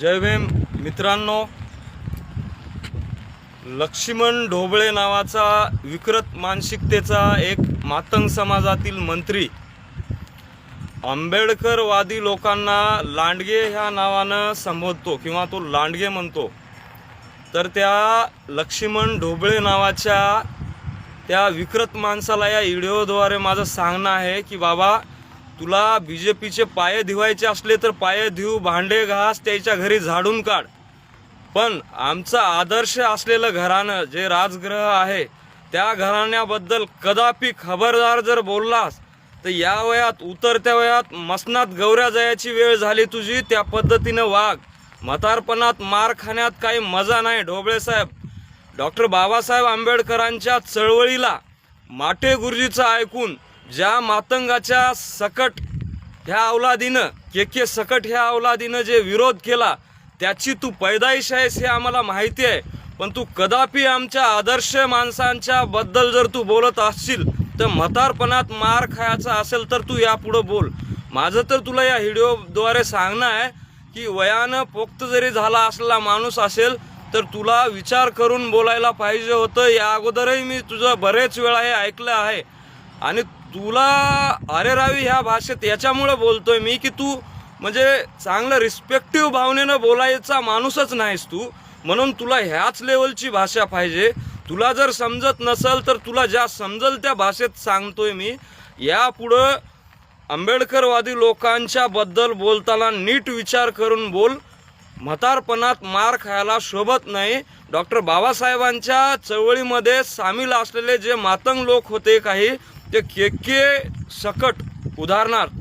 जय भीम. मित्रांनो लक्ष्मण ढोबळे नावाचा विकृत मानसिकतेचा एक मातंग समाजातील मंत्री आंबेडकरवादी लोकांना लांडगे ह्या नावानं संबोधतो किंवा तो लांडगे म्हणतो तर त्या लक्ष्मण ढोबळे नावाच्या त्या विकृत माणसाला या व्हिडिओद्वारे माझं सांगणं आहे की बाबा तुला बी जे पीचे पाय धुवायचे असले तर पाय धुव भांडे घास त्याच्या घरी झाडून काढ. पण आमचा आदर्श असलेलं घराणं जे राजग्रह आहे त्या घराण्याबद्दल कदापि खबरदार जर बोललास तर या वयात उतरत्या वयात मसनात गौऱ्या जायची वेळ झाली तुझी त्या पद्धतीनं वाघ. म्हातारपणात मार खाण्यात काही मजा नाही ढोबळे साहेब. डॉक्टर बाबासाहेब आंबेडकरांच्या चळवळीला माटे गुरुजीचं ऐकून ज्या मातंगाच्या सकट ह्या अवलादीनं के के सकट ह्या अवलादीनं जे विरोध केला त्याची तू पैदाईश आहेस हे आम्हाला माहिती आहे. पण तू कदापि आमच्या आदर्श माणसांच्या बद्दल जर तू बोलत असशील तर म्हातारपणात मार खायचा असेल तर तू यापुढं बोल. माझं तर तुला या व्हिडिओद्वारे सांगणं आहे की वयानं पोक्त जरी झाला असलेला माणूस असेल तर तुला विचार करून बोलायला पाहिजे होतं. या अगोदरही मी तुझं बरेच वेळा हे ऐकलं आहे. आणि तुला अरे रावी ह्या भाषेत याच्यामुळं बोलतोय मी की तू म्हणजे चांगलं रिस्पेक्टिव्ह भावनेनं बोलायचा माणूसच नाहीस तू. म्हणून तुला ह्याच लेवलची भाषा पाहिजे. तुला जर समजत नसेल तर तुला ज्या समजल त्या भाषेत सांगतोय मी. यापुढं आंबेडकरवादी लोकांच्या बद्दल बोलताना नीट विचार करून बोल. म्हातारपणात मार खायला शोभत नाही. डॉक्टर बाबासाहेबांच्या चळवळीमध्ये सामील असलेले जे मातंग लोक होते काही ते के के सकट उदाहरणार्थ.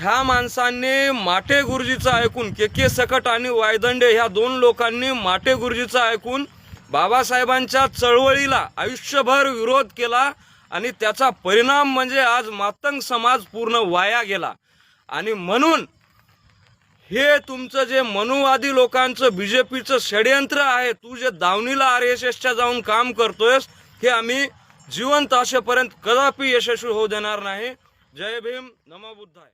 ह्या माणसांनी माटे गुरुजीचं ऐकून के के सकट आणि वायदंडे ह्या दोन लोकांनी माटे गुरुजीचं ऐकून बाबासाहेबांच्या चळवळीला आयुष्यभर विरोध केला आणि त्याचा परिणाम म्हणजे आज मातंग समाज पूर्ण वाया गेला. आणि म्हणून हे तुमचं जे मनुवादी लोकांचं बी जे पीचं षडयंत्र आहे तू जे दावणीला आर एस एसच्या जाऊन काम करतोयस हे आम्ही जिवंत असेपर्यंत कदापि यशस्वी होऊ देणार नाही. जय भीम नमो बुद्धाय.